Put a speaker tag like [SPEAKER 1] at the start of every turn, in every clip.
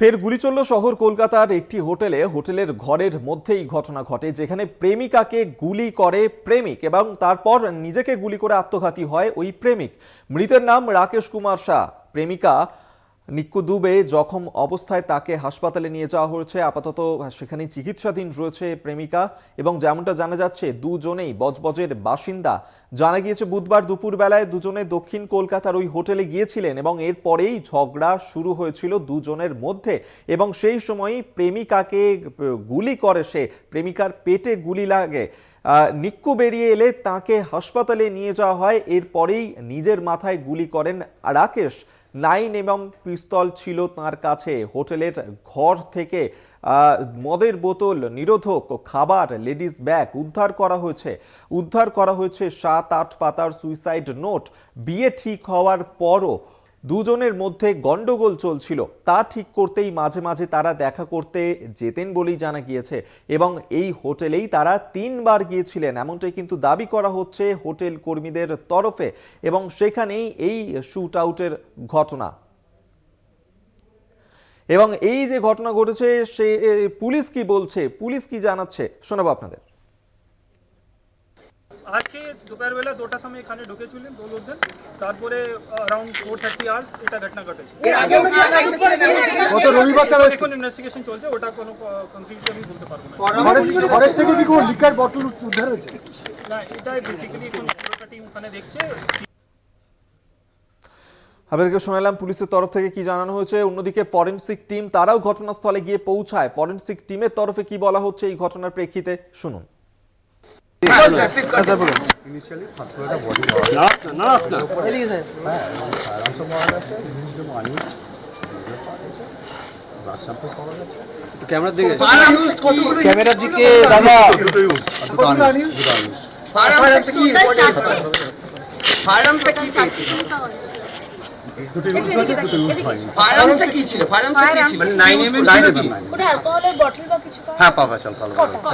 [SPEAKER 1] ফের গুলি চলল শহর কলকাতার একটি হোটেলে। হোটেলের ঘরের মধ্যেই ঘটনা ঘটে, যেখানে প্রেমিকাকে গুলি করে প্রেমিক এবং তারপর নিজেকে গুলি করে আত্মঘাতী হয় ওই প্রেমিক। মৃতের নাম রাকেশ কুমার শাহ। প্রেমিকা নিক্কু দুবে জখম অবস্থায় তাকে হাসপাতালে নিয়ে যাওয়া হয়েছে। আপাতত সেখানে চিকিৎসাধীন রয়েছে প্রেমিকা এবং যেমনটা জানা যাচ্ছে, দুজনেই বজবজের বাসিন্দা। জানা গিয়েছে, বুধবার দুপুরবেলায় দুজনে দক্ষিণ কলকাতার ওই হোটেলে গিয়েছিলেন এবং এরপরেই ঝগড়া শুরু হয়েছিল দুজনের মধ্যে এবং সেই সময়ই প্রেমিকাকে গুলি করে সে, প্রেমিকার পেটে গুলি লাগে। নিক্কু বেরিয়ে এলে তাকে হাসপাতালে নিয়ে যাওয়া হয়। এরপরেই নিজের মাথায় গুলি করেন রাকেশ। নাইন এবং পিস্তল ছিল তার কাছে। হোটেলের ঘর থেকে মদের বোতল, নিরোধক খাবার, লেডিস ব্যাগ উদ্ধার করা হয়েছে। উদ্ধার করা হয়েছে সাত, আট পাতার সুইসাইড নোট। বিয়ে ঠিক হওয়ার পরও দুজনের মধ্যে গন্ডগোল চলছিল। তা ঠিক করতেই মাঝে মাঝে তারা দেখা করতে যেতেন বলেই জানা গিয়েছে এবং এই হোটেলেই তারা তিনবার গিয়েছিলেন। এমনটাই কিন্তু দাবি করা হচ্ছে হোটেল কর্মীদের তরফে এবং সেখানেই এই শুট আউটের ঘটনা। এবং এই যে ঘটনা ঘটেছে, সে পুলিশ কি বলছে? পুলিশ কি জানাচ্ছে? শোনাবো আপনাদের।
[SPEAKER 2] দুপুরবেলা দুটার সময় এখানে ঢুকেছিলেন দু লোকজন তারপরে অ্যারাউন্ড ফোর থার্টি আওয়ার্স এটা ঘটনা ঘটেছে।
[SPEAKER 3] গত রবিবার তারা
[SPEAKER 2] এখন ইনভেস্টিগেশন চলছে ওটা কোনো কনক্রিটলি আমি বলতে পারব না।
[SPEAKER 3] ঘরের ঘরের থেকে কি কোনো লিকার বটল উদ্ধার হয়েছে?
[SPEAKER 2] না এটা বেসিক্যালি এখন টিম ওখানে দেখছে।
[SPEAKER 1] আপনাদেরকে শোনালাম পুলিশের তরফ থেকে কি জানানো হয়েছে? অন্যদিকে ফরেনসিক টিম তারাও ঘটনাস্থলে গিয়ে পৌঁছায়। ফরেনসিক টিমের তরফে কি বলা হচ্ছে এই ঘটনার প্রেক্ষিতে? শুনুন।
[SPEAKER 4] ইনিশিয়ালি ফার্স্ট বডি না না না আরামসে পাওয়া গেছে হিউজ মানি
[SPEAKER 5] ক্যামেরার দিকে ক্যামেরার দিকে দাদা
[SPEAKER 4] দুটো ইউজ আনইউজ
[SPEAKER 6] ফায়ারআর্মসটা কি ফায়ারআর্মসটা কি পেয়েছে ফায়ারআর্মসটা কি ছিল? ফায়ারআর্মসটা কি ছিল?
[SPEAKER 5] মানে 9 এমএম
[SPEAKER 4] লাইন
[SPEAKER 5] ছিল
[SPEAKER 4] এমএম
[SPEAKER 5] কি?
[SPEAKER 4] লাইন
[SPEAKER 7] ওটা অ্যালকোহলের বটল বা কিছু পাওয়া
[SPEAKER 4] হ্যাঁ পাওয়া গেছে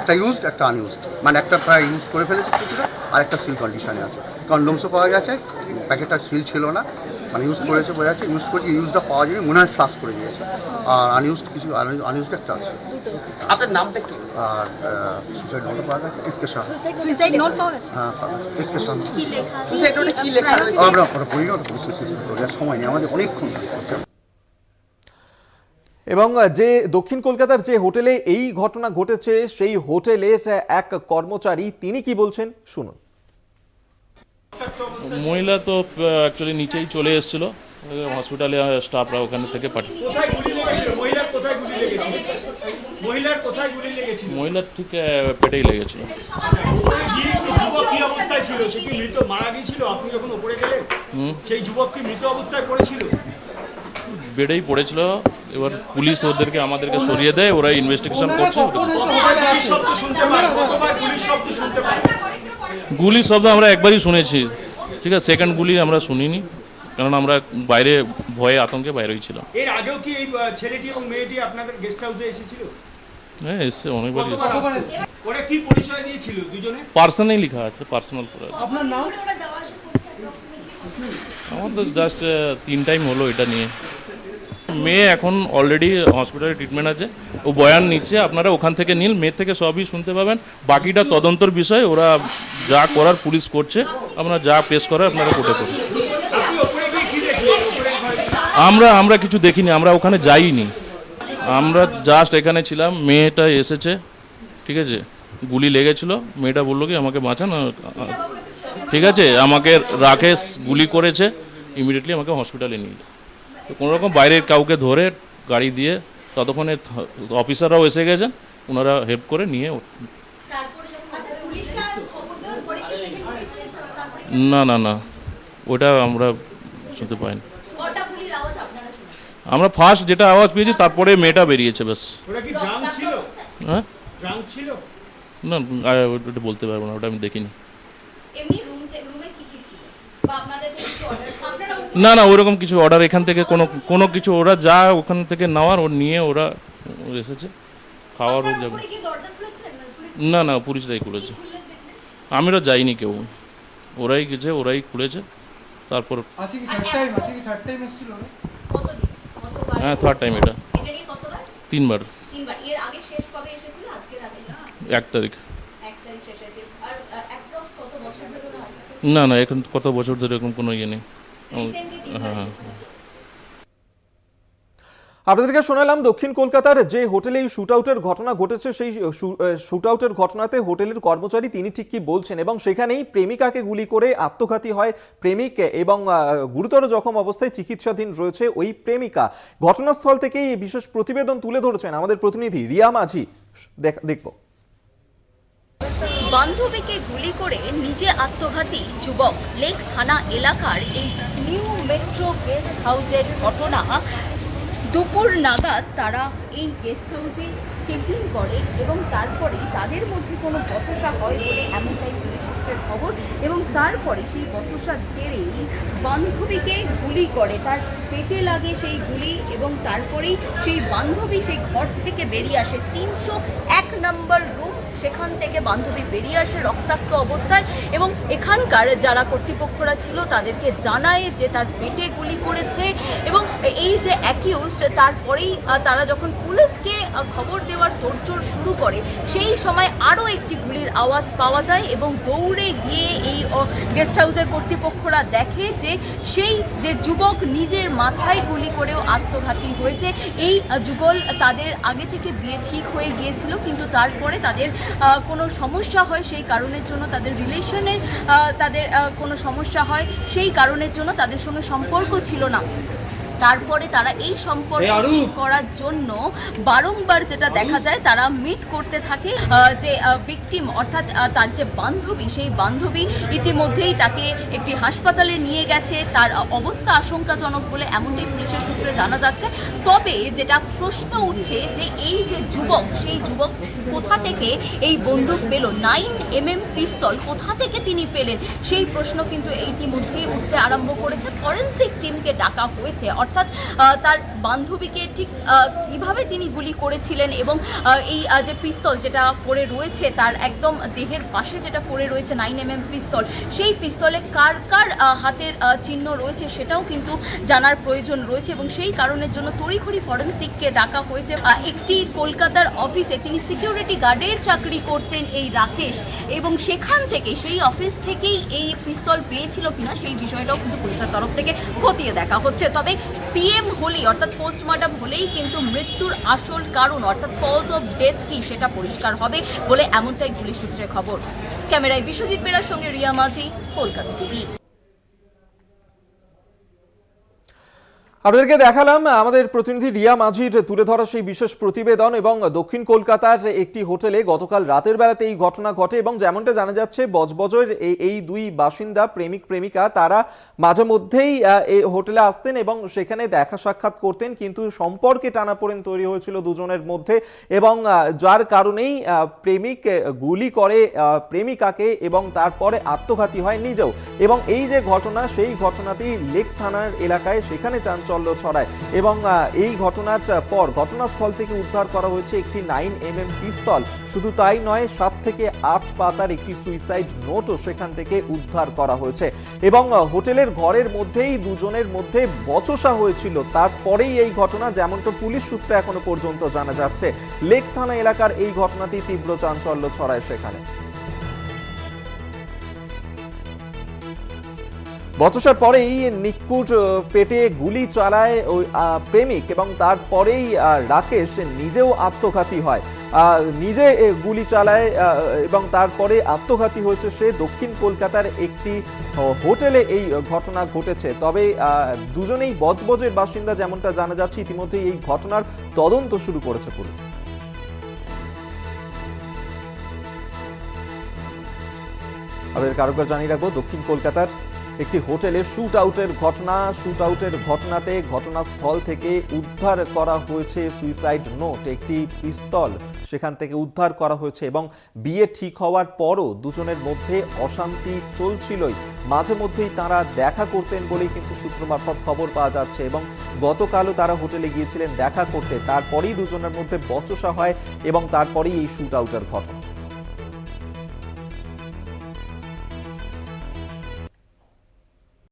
[SPEAKER 4] একটা ইউজড একটা আনইউজড মানে একটা প্রায় ইউজ করে ফেলেছে কিছুটা আর একটা সিল কন্ডিশনে আছে। কন্ডোমসও পাওয়া গেছে প্যাকেটটা সিল ছিল না। মানে ইউজ করেছে বোঝা যাচ্ছে ইউজ করেছে ইউজটা পাওয়া যায়নি মনে হয় ফ্লাশ করে দিয়েছে। আর আনইউজড কিছু আনইউজড একটা আছে।
[SPEAKER 6] আপনার নামটা কি?
[SPEAKER 4] আর সুসাইড নোটও পাওয়া গেছে? এসকে শাহ
[SPEAKER 7] সুইসাইড নোট পাওয়া গেছে?
[SPEAKER 4] হ্যাঁ পাওয়া গেছে। এসকে শাহ
[SPEAKER 7] কি লেখা
[SPEAKER 6] সুসাইড নোটে কি লেখা রয়েছে?
[SPEAKER 4] আমরা ওটা পড়ি না পুলিশ করতে সময় নেই আমাদের অনেকক্ষণ।
[SPEAKER 1] এবং যে দক্ষিণ কলকাতার যে হোটেলে এই ঘটনা ঘটেছে সেই হোটেলে এক কর্মচারী তিনি কি বলছেন? শুনুন।
[SPEAKER 8] মহিলা তো অ্যাকচুয়ালি নিচেই চলে এসেছিল। হসপিটালে স্টাফরা ওখানে থেকে পাঠিয়ে
[SPEAKER 9] মহিলার
[SPEAKER 8] ঠিক পেটেই লেগেছিল। বেডেই পড়েছিল। এবার পুলিশ ওদেরকে আমাদেরকে সরিয়ে দেয়। ওরা ইনভেস্টিগেশন করছে।
[SPEAKER 9] গুলির শব্দ
[SPEAKER 8] আমরা একবারই শুনেছি। ঠিক আছে সেকেন্ড গুলি আমরা শুনিনি কারণ আমরা বাইরে ভয়ে আতঙ্কে বাইরেই ছিলাম।
[SPEAKER 9] এর আগেও কি এই ছেলেটি এবং মেয়েটি আপনাদের গেস্ট হাউসে এসেছিল?
[SPEAKER 8] হ্যাঁ এসছে অনেকবারই
[SPEAKER 9] কতবার আসছে? ওরা কি পরিচয় দিয়েছিল দুজনে?
[SPEAKER 8] পার্সোনালি লেখা আছে পার্সোনাল করে আছে।
[SPEAKER 3] আপনার নাম?
[SPEAKER 8] আমাদের জাস্ট তিন টাইম হলো এটা নিয়ে। মেয়ে এখন অলরেডি হসপিটালে ট্রিটমেন্ট আছে। ও বয়ান নিচ্ছে, আপনারা ওখান থেকে নিন, মেয়ের থেকে সবই শুনতে পাবেন। বাকিটা তদন্তর বিষয়, ওরা যা করার পুলিশ করছে আপনারা যা পেশ করার আপনারা কোর্টে করুন? আমরা আমরা কিছু দেখিনি, আমরা ওখানে যাইনি। আমরা জাস্ট এখানে ছিলাম, মেয়েটা এসেছে, ঠিক আছে? গুলি লেগেছিল, মেয়েটা বলল কি, আমাকে বাঁচান ঠিক আছে? আমাকে রাকেশ গুলি করেছে ইমিডিয়েটলি আমাকে হসপিটালে নিয়ে যায় তো কোনো রকম বাইরের কাউকে ধরে গাড়ি দিয়ে ততক্ষণে অফিসাররাও এসে গেছেন ওনারা হেল্প করে নিয়ে ও-
[SPEAKER 7] তারপরে যখন আচ্ছা
[SPEAKER 8] না না না ওটা আমরা শুনতে পাইনি।
[SPEAKER 7] কটা গুলির আওয়াজ আপনারা শুনেছেন?
[SPEAKER 8] আমরা ফার্স্ট যেটা আওয়াজ পেয়েছি তারপরে মেয়েটা বেরিয়েছে ব্যাস।
[SPEAKER 7] অবস্থায়।
[SPEAKER 8] হ্যাঁ? না ওটা বলতে পারব না ওটা আমি দেখিনি
[SPEAKER 7] এমনি রুম রুমে কি কি ছিল বা আপনাদের থেকে কিছু অর্ডার আপনারা
[SPEAKER 8] না না ওরকম কিছু অর্ডার এখান থেকে কোনো কোনো কিছু ওরা যা ওখান থেকে নেওয়ার ও নিয়ে ওরা এসেছে। খাওয়ার ও যাবে
[SPEAKER 7] না? পুলিশ
[SPEAKER 8] না পুলিশরাই খুলেছে। আমিও যাইনি কেউ। ওরাই গেছে ওরাই খুলেছে। তারপর হ্যাঁ থার্ড টাইম এটা। তিনবার।
[SPEAKER 7] এক এর আগে শেষ কবে এসেছিল আজকের আগে না
[SPEAKER 8] এক তারিখ
[SPEAKER 7] এক তারিখ শেষ হয়েছে আর অ্যাপ্রক্স কত বছর ধরে ওরা আসছে
[SPEAKER 8] না না এখন কত বছর ধরে এরকম কোনো ইয়ে নেই। হ্যাঁ হ্যাঁ।
[SPEAKER 1] আপনাদেরকে শোনালাম দক্ষিণ কলকাতার যে হোটেলে এই শুট আউটের ঘটনা ঘটেছে সেই শুট আউটের ঘটনাতে হোটেলের কর্মচারী তিনি ঠিক কি বলছেন এবং সেখানেই প্রেমিকাকে গুলি করে আত্মঘাতী হয় প্রেমিক এবং গুরুতর জখম অবস্থায় চিকিৎসাধীন রয়েছে ওই প্রেমিকা। ঘটনাস্থল থেকেই বিশেষ প্রতিবেদন তুলে ধরেছেন আমাদের প্রতিনিধি রিয়া মাঝি। দেখ- দেখব।
[SPEAKER 10] বান্ধবীকে গুলি করে নিজে আত্মঘাতী যুবক লেক থানা এলাকার এই নিউ মেট্রো গেস্ট হাউসের ঘটনা। দুপুর নাগাদ তারা এই গেস্ট হাউসে চেক করে এবং তারপরে তাদের মধ্যে কোনো বচসা হয় বলে এমনটাই পুলিশ সূত্রের খবর এবং তারপরে সেই বচসার জেরেই বান্ধবীকে গুলি করে। তার পেটে লাগে সেই গুলি এবং তারপরেই সেই বান্ধবী সেই ঘর থেকে বেরিয়ে আসে। তিনশো এক নম্বর রুম সেখান থেকে বান্ধবী বেরিয়ে আসে রক্তাক্ত অবস্থায় এবং এখানকার যারা কর্তৃপক্ষরা ছিল তাদেরকে জানায় যে তার পেটে গুলি করেছে। এই যে অ্যাকিউজড তারপরেই তারা যখন পুলিশকে খবর দেওয়ার তোড়জোড় শুরু করে, সেই সময় আরও একটি গুলির আওয়াজ পাওয়া যায় এবং দৌড়ে গিয়ে এই গেস্ট হাউসের কর্তৃপক্ষরা দেখে যে সেই যে যুবক নিজের মাথায় গুলি করেও আত্মঘাতী হয়েছে। এই যুগল তাদের আগে থেকে বিয়ে ঠিক হয়ে গিয়েছিল, কিন্তু তারপরে তাদের কোনো সমস্যা হয় সেই কারণের জন্য তাদের রিলেশনের তাদের কোনো সমস্যা হয় সেই কারণের জন্য তাদের সঙ্গে সম্পর্ক ছিল না। তারপরে তারা এই সম্পর্ক ঠিক করার জন্য বারংবার যেটা দেখা যায় তারা মিট করতে থাকে যে ভিকটিম অর্থাৎ তার যে বান্ধবী সেই বান্ধবী ইতিমধ্যেই তাকে একটি হাসপাতালে নিয়ে গেছে। তার অবস্থা আশঙ্কাজনক বলে এমনটাই পুলিশের সূত্রে জানা যাচ্ছে। তবে যেটা প্রশ্ন উঠছে যে এই যে যুবক সেই যুবক কোথা থেকে এই বন্দুক পেল? নাইন এম এম পিস্তল কোথা থেকে তিনি পেলেন? সেই প্রশ্ন কিন্তু ইতিমধ্যেই উঠতে আরম্ভ করেছে। ফরেন্সিক টিমকে ডাকা হয়েছে অর্থাৎ আহ, তার বান্ধবীকে ঠিক কীভাবে তিনি গুলি করেছিলেন এবং এই যে পিস্তল যেটা পড়ে রয়েছে তার একদম দেহের পাশে যেটা পড়ে রয়েছে নাইন এম এম পিস্তল সেই পিস্তলে কার কার হাতের চিহ্ন রয়েছে সেটাও কিন্তু জানার প্রয়োজন রয়েছে এবং সেই কারণের জন্য তড়িঘড়ি ফরেন্সিককে ডাকা হয়েছে একটি কলকাতার অফিসে। তিনি সিকিউরিটি গার্ডের চাকরি করতেন এই রাকেশ এবং সেখান থেকে সেই অফিস থেকেই এই পিস্তল পেয়েছিল কিনা সেই বিষয়টাও কিন্তু পুলিশের তরফ থেকে খতিয়ে দেখা হচ্ছে। তবে পিএম হলেই, অর্থাৎ পোস্টমর্টম হলেই কিন্তু মৃত্যুর আসল কারণ, অর্থাৎ কজ অফ ডেথ কি সেটা পরিষ্কার হবে বলে এমনটাই পুলিশ সূত্রে খবর। ক্যামেরায় বিশ্বজিৎ বেড়ার সঙ্গে রিয়া মাঝি, কলকাতা টিভি।
[SPEAKER 1] আপনাদেরকে দেখালাম, আমাদের প্রতিনিধি রিয়া মাঝির তুলে ধরা সেই বিশেষ প্রতিবেদন এবং দক্ষিণ কলকাতার একটি হোটেলে গতকাল রাতের বেলাতে এই ঘটনা ঘটে এবং যেমনটা জানা যাচ্ছে, বজবজের এই দুই বাসিন্দা, প্রেমিক, প্রেমিকা, তারা মাঝে মধ্যেই এই হোটেলে আসতেন এবং সেখানে দেখা সাক্ষাৎ করতেন, কিন্তু সম্পর্কে টানাপোড়েন তৈরি হয়েছিল দুজনের মধ্যে এবং যার কারণেই প্রেমিক গুলি করে প্রেমিকাকে এবং তারপরে আত্মঘাতী হয় নিজেও। এবং এই যে ঘটনা, সেই ঘটনাতেই লেক থানার এলাকায় সেখানে চাঞ্চল্য ছড়ায়। এবং এই ঘটনার পর ঘটনাস্থল থেকে উদ্ধার করা হয়েছে একটি নাইন এম এম পিস্তল। শুধু তাই নয়, সাত থেকে আট পাতার একটি সুইসাইড নোটও সেখান থেকে উদ্ধার করা হয়েছে। এবং হোটেলের ঘরের মধ্যেই, দুজনের মধ্যে বচসা হয়েছিল। তারপরেই এই ঘটনা, যেমনটা পুলিশ সূত্রে এখনও পর্যন্ত জানা যাচ্ছে, লেক থানা এলাকার এই ঘটনাটি তীব্র চাঞ্চল্য ছড়ায় সেখানে। বচসার পরেই নিকুট পেটে গুলি চালায় ওই প্রেমিক এবং তারপরেই রাকেশ নিজেও আত্মঘাতী হয়। নিজে গুলি চালায় এবং তারপরে আত্মঘাতী হয়েছে সে দক্ষিণ কলকাতার একটি হোটেলে এই ঘটনা ঘটেছে। তবে দুজনেই বজবজের বাসিন্দা যেমনটা জানা যাচ্ছে, ইতিমধ্যেই এই ঘটনার তদন্ত শুরু করেছে পুলিশ। আমাদের কারোকার জানিয়ে রাখব, দক্ষিণ কলকাতার একটি হোটেলে শুট আউটের ঘটনা শুট আউটের ঘটনাতে ঘটনাস্থল থেকে উদ্ধার করা হয়েছে সুইসাইড নোট, একটি পিস্তল। সেখান থেকে উদ্ধার করা হয়েছে এবং বিয়ে ঠিক হওয়ার পরও দুজনের মধ্যে অশান্তি চলছিলই। মাঝে মধ্যেই তারা দেখা করতেন বলেই কিন্তু সূত্র মারফত খবর পাওয়া যাচ্ছে এবং গতকালও তারা হোটেলে গিয়েছিলেন দেখা করতে। তারপরেই দুজনের মধ্যে বচসা হয় এবং তারপরেই এই শুট আউটের ঘটনা।